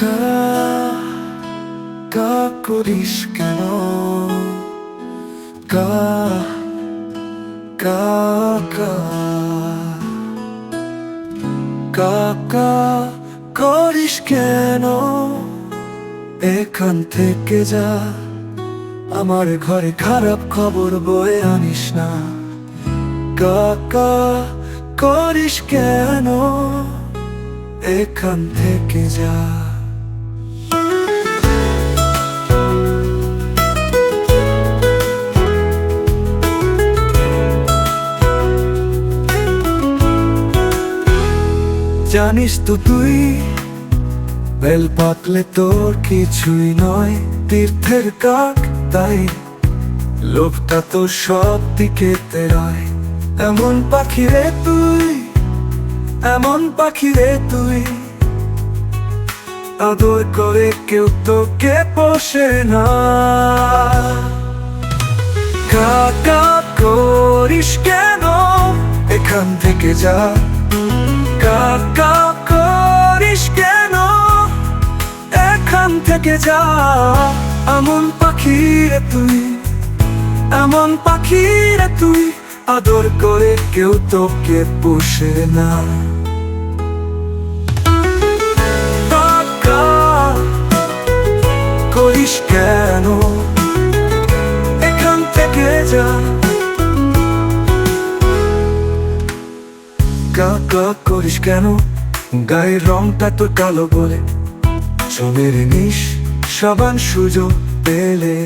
কা কা করিস কেন? কা কা কা কা কা করিস কেন? এখান থেকে যা, আমার ঘরে খারাপ খবর বয়ে আনিস না। কাকা করিস কেন? এখান থেকে যা। জানিস তো তুই, বেল পাতলে তোর কিছুই নয়, তীর্থের কাক তাই। লোভটা তো সব দিকে তেরয়। এমন পাখি রে তুই, এমন পাখি রে তুই। আদর করে কেউ তোকে পোষে না। কাকা করিস কেন? এখান থেকে যা। থেকে যা, এমন পাখি রে তুই, এমন পাখি রে তুই, আদর করে কেউ তোকে পোষে না। করিস কেন? এখান থেকে যা। কাকা করিস কেন? গায়ের রংটা তো কালো বলে। চোখের নিস সাবান সুযোগ পেলে।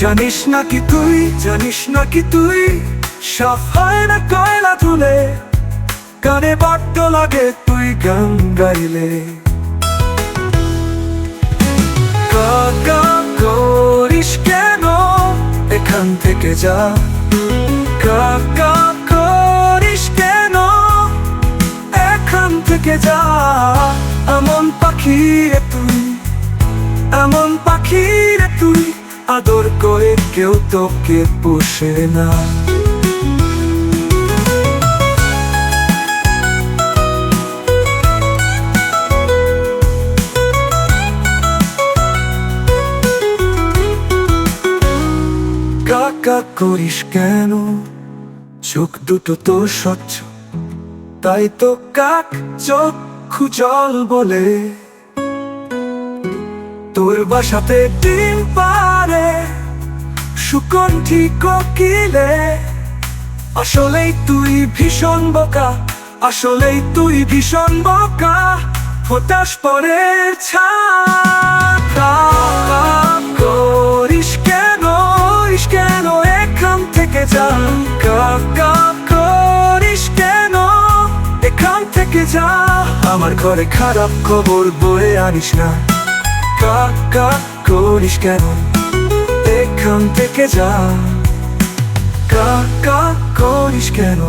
জানিস নাকি তুই, জানিস নাকি তুই সাফ হয় না কয়লা তুলে কানে বড্ড লাগে তুই গান গাইলে। কাকা করিস কেন এখান থেকে যা? কাকা করিস কেন এখান থেকে যা? এমন পাখি রে তুই, এমন পাখি রে তুই, আদর করে কেউ তোকে পোষে না। কাকা করিস কেন? চোখ দুটো তো স্বচ্ছ, তাই তো কাক চক্ষু জল বলে। তোর বাসাতে ডিম পারে, সুকণ্ঠী কোকিলে। আসলেই তুই ভীষণ বোকা, আসলেই তুই ভীষণ বোকা। হতাশ পরে করিস কেন কেন, এখান থেকে যা। কাকা থেকে যা। আমার ঘরে খারাপ খবর বয়ে আনিস না। কাকা করিস কেন? এখান থেকে যা। কাকা করিস কেন?